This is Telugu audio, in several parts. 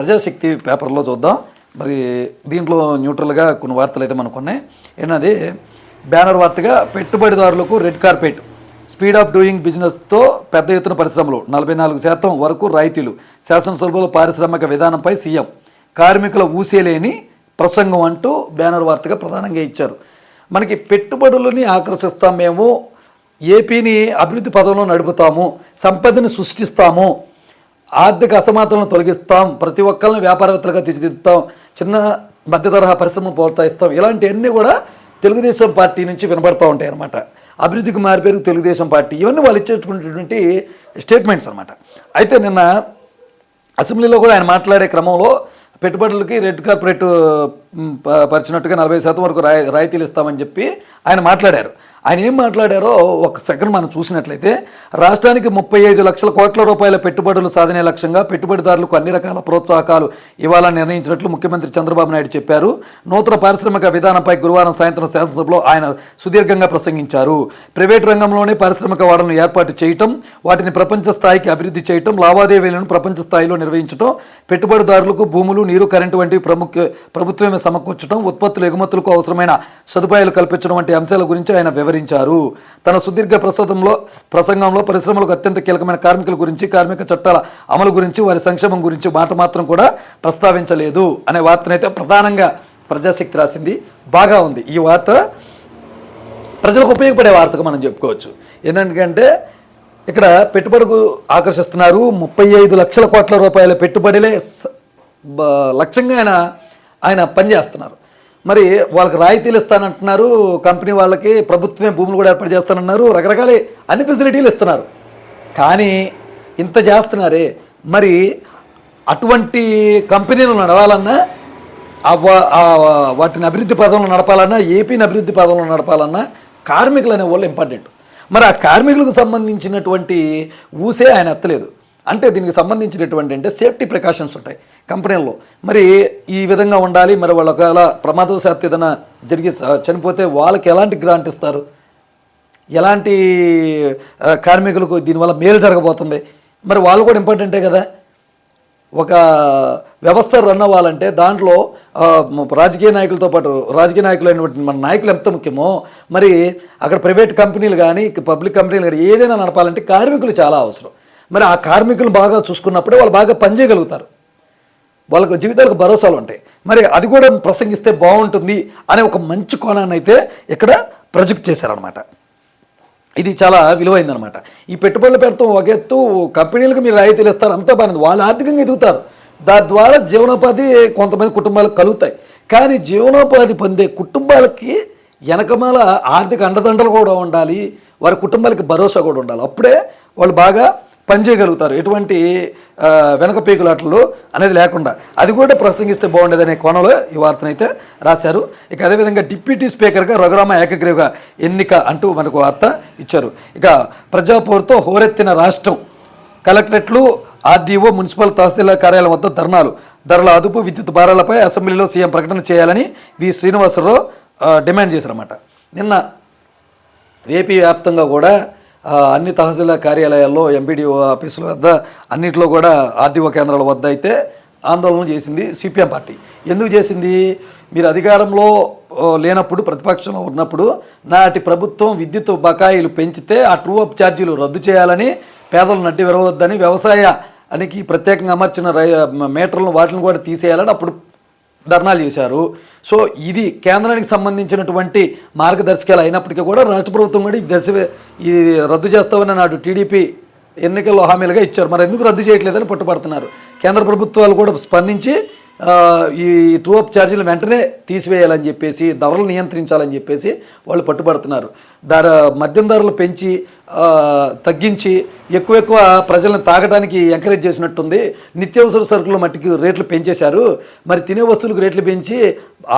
ప్రజాశక్తి పేపర్లో చూద్దాం. మరి దీంట్లో న్యూట్రల్గా కొన్ని వార్తలు అయితే మనకు ఉన్నాయి. ఏంటది? బ్యానర్ వార్తగా పెట్టుబడిదారులకు red carpet. Speed of doing బిజినెస్తో పెద్ద ఎత్తున పరిశ్రమలు నలభై నాలుగు శాతం వరకు రాయితీలు. శాసనసభలో పారిశ్రామిక విధానంపై సీఎం. కార్మికుల ఊసేలేని ప్రసంగం అంటూ బ్యానర్ వార్తగా ప్రధానంగా ఇచ్చారు. మనకి పెట్టుబడులని ఆకర్షిస్తాం మేము. ఏపీని అభివృద్ధి పదంలో నడుపుతాము. సంపదని సృష్టిస్తాము. ఆర్థిక అసమానతలను తొలగిస్తాం. ప్రతి ఒక్కరిని వ్యాపారవేత్తలుగా తీర్చిదిద్దుతాం. చిన్న మధ్య తరహా పరిశ్రమలు ప్రోత్సహిస్తాం. ఇలాంటివన్నీ కూడా తెలుగుదేశం పార్టీ నుంచి వినబడతా ఉంటాయి అన్నమాట అభివృద్ధికి మారిపేరు తెలుగుదేశం పార్టీ. ఇవన్నీ వాళ్ళు ఇచ్చేటువంటి స్టేట్మెంట్స్ అనమాట అయితే నిన్న అసెంబ్లీలో కూడా ఆయన మాట్లాడే క్రమంలో పెట్టుబడులకి రెడ్ కార్పొరేట్ ప- పరిచినట్టుగా నలభై శాతం వరకు రాయి రాయితీలు ఇస్తామని చెప్పి ఆయన మాట్లాడారు. ఆయన ఏం మాట్లాడారో ఒక సెకండ్ మనం చూసినట్లయితే రాష్ట్రానికి ముప్పై ఐదు లక్షల కోట్ల రూపాయల పెట్టుబడులు సాధనే లక్ష్యంగా పెట్టుబడిదారులకు అన్ని రకాల ప్రోత్సాహకాలు ఇవ్వాలని నిర్ణయించినట్లు ముఖ్యమంత్రి చంద్రబాబు నాయుడు చెప్పారు. నూతన పారిశ్రామిక విధానంపై గురువారం సాయంత్రం శాసనసభలో ఆయన సుదీర్ఘంగా ప్రసంగించారు. ప్రైవేట్ రంగంలోనే పారిశ్రామిక వాడలను ఏర్పాటు చేయటం వాటిని ప్రపంచ స్థాయికి అభివృద్ధి చేయటం లావాదేవీలను ప్రపంచ స్థాయిలో నిర్వహించడం పెట్టుబడిదారులకు భూములు నీరు కరెంటు వంటి ప్రముఖ ప్రభుత్వమే సమకూర్చడం ఉత్పత్తులు ఎగుమతులకు అవసరమైన సదుపాయాలు కల్పించడం వంటి అంశాల గురించి ఆయన వివరించారు. తన సుదీర్ఘ ప్రసంగంలో ప్రసంగంలో పరిశ్రమలకు అత్యంత కీలకమైన కార్మికుల గురించి కార్మిక చట్టాల అమలు గురించి వారి సంక్షేమం గురించి మాట మాత్రం కూడా ప్రస్తావించలేదు అనే వార్తనైతే ప్రధానంగా ప్రజాశక్తి రాసింది. బాగా ఉంది. ఈ వార్త ప్రజలకు ఉపయోగపడే వార్తగా మనం చెప్పుకోవచ్చు. ఎందుకంటే ఇక్కడ పెట్టుబడుకు ఆకర్షిస్తున్నారు. ముప్పై ఐదు లక్షల కోట్ల రూపాయల పెట్టుబడిలే లక్ష్యంగా ఆయన ఆయన పనిచేస్తున్నారు. మరి వాళ్ళకి రాయితీలు ఇస్తానంటున్నారు. కంపెనీ వాళ్ళకి ప్రభుత్వమే భూములు కూడా ఏర్పాటు చేస్తానన్నారు. రకరకాల అన్ని ఫెసిలిటీలు ఇస్తున్నారు. కానీ ఇంత చేస్తున్నారే. మరి అటువంటి కంపెనీలు నడవాలన్నా వాటిని అభివృద్ధి పదంలో నడపాలన్నా ఏపీని అభివృద్ధి పదంలో నడపాలన్నా కార్మికులు అనే వాళ్ళు ఇంపార్టెంట్. మరి ఆ కార్మికులకు సంబంధించినటువంటి ఊసే ఆయన ఎత్తలేదు. అంటే దీనికి సంబంధించినటువంటి అంటే సేఫ్టీ ప్రికాషన్స్ ఉంటాయి. కంపెనీల్లో. మరి ఈ విధంగా ఉండాలి మరి వాళ్ళు ఒకవేళ ప్రమాదవశాత్తు ఏదైనా జరిగి చనిపోతే వాళ్ళకి ఎలాంటి గ్రాంట్ ఇస్తారు? ఎలాంటి కార్మికులకు దీనివల్ల మేలు జరగబోతుంది? మరి వాళ్ళు కూడా ఇంపార్టెంటే కదా. ఒక వ్యవస్థ రన్ అవ్వాలంటే దాంట్లో రాజకీయ నాయకులతో పాటు రాజకీయ నాయకులు అయినటువంటి మన నాయకులు ఎంత ముఖ్యమో మరి అక్కడ ప్రైవేట్ కంపెనీలు కానీ పబ్లిక్ కంపెనీలు కానీ ఏదైనా నడపాలంటే కార్మికులు చాలా అవసరం. మరి ఆ కార్మికులు బాగా చూసుకున్నప్పుడే వాళ్ళు బాగా పనిచేయగలుగుతారు. వాళ్ళకు జీవితాలకు భరోసాలు ఉంటాయి. మరి అది కూడా ప్రసంగిస్తే బాగుంటుంది అనే ఒక మంచి కోణాన్ని అయితే ఇక్కడ ప్రొజెక్ట్ చేశారనమాట ఇది చాలా విలువైందనమాట ఈ పెట్టుబడులు పెడతాం ఒక ఎత్తు కంపెనీలకు మీరు రాయితీలు ఇస్తారు అంతా బాగుంది వాళ్ళు ఆర్థికంగా ఎదుగుతారు. దాని ద్వారా జీవనోపాధి కొంతమంది కుటుంబాలకు కలుగుతాయి. కానీ జీవనోపాధి పొందే కుటుంబాలకి వెనకమాల ఆర్థిక అండదండలు కూడా ఉండాలి. వారి కుటుంబాలకి భరోసా కూడా ఉండాలి. అప్పుడే వాళ్ళు బాగా పనిచేయగలుగుతారు. ఎటువంటి ఆ, వెనక పీకులాటలు అనేది లేకుండా. అది కూడా ప్రసంగిస్తే బాగుండేదనే కోణంలో ఈ వార్తనైతే రాశారు. ఇక అదేవిధంగా డిప్యూటీ స్పీకర్గా రఘురామ ఏకగ్రీవగా ఎన్నిక అంటూ మనకు వార్త ఇచ్చారు. ఇక ప్రజాపోరుతో హోరెత్తిన రాష్ట్రం. కలెక్టరేట్లు ఆర్డీఓ మున్సిపల్ తహసీల్దార్ కార్యాలయం వద్ద ధర్నాలు. ధరల అదుపు విద్యుత్ భారాలపై అసెంబ్లీలో సీఎం ప్రకటన చేయాలని వి. శ్రీనివాసరావు డిమాండ్ చేశారన్నమాట. నిన్న ఏపీ వ్యాప్తంగా కూడా అన్ని తహసీల్దార్ కార్యాలయాల్లో ఎంపీడీఓ ఆఫీసుల వద్ద అన్నింటిలో కూడా ఆర్డీఓ కేంద్రాల వద్ద అయితే ఆందోళన చేసింది సిపిఎం పార్టీ. ఎందుకు చేసింది? మీరు అధికారంలో లేనప్పుడు ప్రతిపక్షంలో ఉన్నప్పుడు నాటి ప్రభుత్వం విద్యుత్ బకాయిలు పెంచితే ఆ ట్రూ అప్ ఛార్జీలు రద్దు చేయాలని పేదలు నడ్డి విరవద్దని వ్యవసాయానికి ప్రత్యేకంగా అమర్చిన రై మీటర్లను వాటిని కూడా తీసేయాలని అప్పుడు ధర్నాలు చేశారు. సో ఇది కేంద్రానికి సంబంధించినటువంటి మార్గదర్శకాలు అయినప్పటికీ కూడా రాష్ట్ర ప్రభుత్వం కూడా ఈ దశ ఇది రద్దు చేస్తామని నాడు టీడీపీ ఎన్నికల్లో హామీలుగా ఇచ్చారు. మరి ఎందుకు రద్దు చేయట్లేదని పట్టుపడుతున్నారు కేంద్ర ప్రభుత్వాలు కూడా స్పందించి ఈ టూ అప్ ఛార్జీలు వెంటనే తీసివేయాలని చెప్పేసి ధరలు నియంత్రించాలని చెప్పేసి వాళ్ళు పట్టుబడుతున్నారు. ధర మద్యం ధరలు పెంచి తగ్గించి ఎక్కువ ఎక్కువ ప్రజలను తాగడానికి ఎంకరేజ్ చేసినట్టుంది. నిత్యావసర సరుకులు మట్టికి రేట్లు పెంచేశారు. మరి తినే వస్తువులకు రేట్లు పెంచి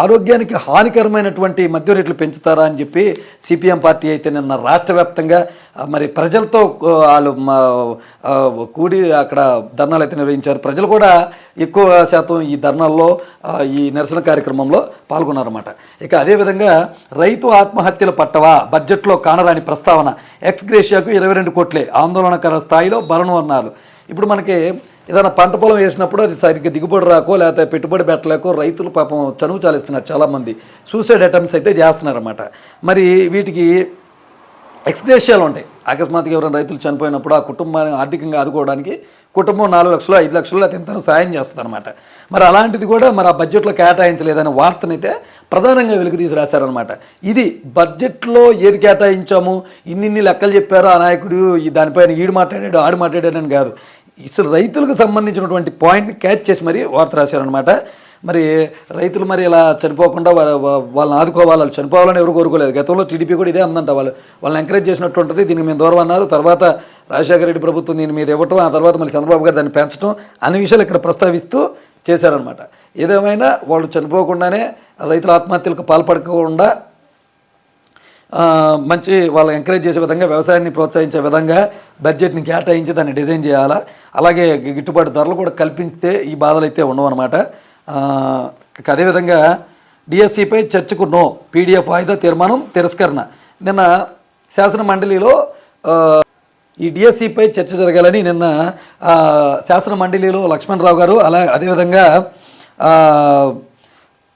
ఆరోగ్యానికి హానికరమైనటువంటి మద్యం రేట్లు పెంచుతారా అని చెప్పి సిపిఎం పార్టీ అయితే నిన్న రాష్ట్ర వ్యాప్తంగా మరి ప్రజలతో వాళ్ళు మా, కూడి అక్కడ ధర్నాలు అయితే నిర్వహించారు. ప్రజలు కూడా ఎక్కువ శాతం ఈ ధర్నాల్లో ఈ నిరసన కార్యక్రమంలో పాల్గొన్నారన్నమాట. ఇక అదేవిధంగా రైతు ఆత్మహత్యల పట్టవా బడ్జెట్లో కానరాని ప్రస్తావన ఎక్స్ గ్రేషియాకు ఇరవై రెండు కోట్లే ఆందోళనకర స్థాయిలో భరణవర్ణాలు ఇప్పుడు మనకి ఏదైనా పంట పొలం వేసినప్పుడు అది సరిగ్గా దిగుబడి రాకో లేకపోతే పెట్టుబడి పెట్టలేకో రైతులు పాపం చనువు చాలిస్తున్నారు చాలామంది. సూసైడ్ అటెంప్ట్స్ అయితే చేస్తున్నారన్నమాట. మరి వీటికి ఎక్స్గ్రేషియాలు ఉంటాయి. అకస్మాత్తుగా ఎవరైనా రైతులు చనిపోయినప్పుడు ఆ కుటుంబాన్ని ఆర్థికంగా ఆదుకోవడానికి కుటుంబం నాలుగు లక్షలు ఐదు లక్షలు అతను సాయం చేస్తుంది అనమాట మరి అలాంటిది కూడా మరి ఆ బడ్జెట్లో కేటాయించలేదనే వార్తనైతే ప్రధానంగా వెలుగు తీసి రాశారనమాట ఇది బడ్జెట్లో ఏది కేటాయించాము? ఇన్నిన్ని లెక్కలు చెప్పారు ఆ నాయకుడు దానిపైన ఈడు మాట్లాడాడు ఆడు మాట్లాడాడని కాదు. అసలు రైతులకు సంబంధించినటువంటి పాయింట్ని క్యాచ్ చేసి మరి వార్త రాశారనమాట మరి రైతులు మరి ఇలా చనిపోకుండా వాళ్ళ వాళ్ళని ఆదుకోవాలి వాళ్ళు చనిపోవాలని ఎవరు కోరుకోలేదు. గతంలో టీడీపీ కూడా ఇదే అందంట. వాళ్ళు వాళ్ళని ఎంకరేజ్ చేసినట్టు ఉంటుంది. దీనికి మేము దూరం అన్నారు. తర్వాత రాజశేఖర రెడ్డి ప్రభుత్వం దీని మీద ఇవ్వటం ఆ తర్వాత మళ్ళీ చంద్రబాబు గారు దాన్ని పెంచడం అన్ని విషయాలు ఇక్కడ ప్రస్తావిస్తూ చేశారనమాట ఏదేమైనా వాళ్ళు చనిపోకుండానే రైతుల ఆత్మహత్యలకు పాల్పడకుండా మంచి వాళ్ళు ఎంకరేజ్ చేసే విధంగా వ్యవసాయాన్ని ప్రోత్సహించే విధంగా బడ్జెట్ని కేటాయించి దాన్ని డిజైన్ చేయాలా? అలాగే గిట్టుబాటు ధరలు కూడా కల్పిస్తే ఈ బాధలు అయితే ఉండవు అనమాట అదేవిధంగా డిఎస్సిపై చర్చకు నో పీడిఎఫ్ వాయిదా తీర్మానం తిరస్కరణ. నిన్న శాసన మండలిలో ఈ డిఎస్సిపై చర్చ జరగాలని నిన్న శాసన మండలిలో లక్ష్మణరావు గారు అలా అదేవిధంగా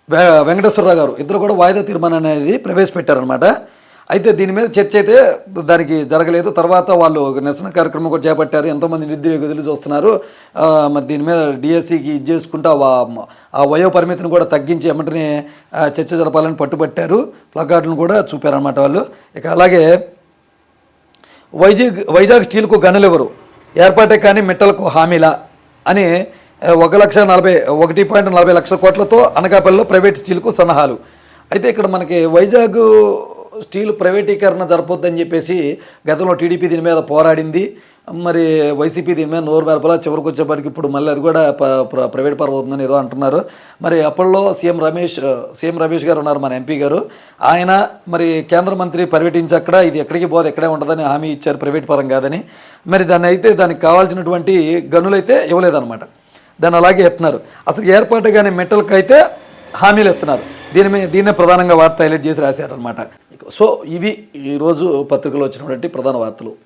వె- వెంకటేశ్వరరావు గారు ఇద్దరు కూడా వాయిదా తీర్మానం అనేది ప్రవేశపెట్టారనమాట అయితే దీని మీద చర్చ అయితే దానికి జరగలేదు. తర్వాత వాళ్ళు నిరసన కార్యక్రమం కూడా చేపట్టారు. ఎంతోమంది నిరుద్యోగులు చూస్తున్నారు. మరి దీని మీద డిఎస్సికి ఇది చేసుకుంటూ ఆ వయో పరిమితిని కూడా తగ్గించి ఎమ్మటనే చర్చ జరపాలని పట్టుబట్టారు. ప్లకార్డులను కూడా చూపారనమాట వాళ్ళు. ఇక అలాగే వైజాగ్ వైజాగ్ స్టీల్కు గనులెవరు? ఏర్పాటే కానీ మిట్టలకు హామీలా? అని ఒక లక్ష నలభై ఒకటి పాయింట్ నలభై లక్షల కోట్లతో అనకాపల్లిలో ప్రైవేట్ స్టీల్కు సన్నాహాలు. అయితే ఇక్కడ మనకి వైజాగ్ స్టీల్ ప్రైవేటీకరణ జరపొద్దని చెప్పేసి గతంలో టీడీపీ దీని మీద పోరాడింది. మరి వైసీపీ దీని మీద నోరు మెరపలా చివరికి వచ్చేప్పటికి ఇప్పుడు మళ్ళీ అది కూడా ప్ర- ప్రైవేట్ పరం అవుతుందని ఏదో అంటున్నారు. మరి అప్పట్లో సీఎం రమేష్ సీఎం రమేష్ గారు ఉన్నారు మన ఎంపీ గారు. ఆయన మరి కేంద్ర మంత్రి పర్యటించక్కడ ఇది ఎక్కడికి పోదు ఎక్కడే ఉండదని హామీ ఇచ్చారు ప్రైవేట్ పరం కాదని. మరి దాన్ని అయితే దానికి కావాల్సినటువంటి గనులైతే ఇవ్వలేదన్నమాట. దాన్ని అలాగే ఎత్తున్నారు అసలు ఏర్పాటు కానీ మెటల్కి అయితే హామీలు ఇస్తున్నారు. దీని మీద దీన్నే ప్రధానంగా వార్త హైలైట్ చేసి రాశారనమాట సో ఇవి ఈరోజు పత్రికలో వచ్చినటువంటి ప్రధాన వార్తలు.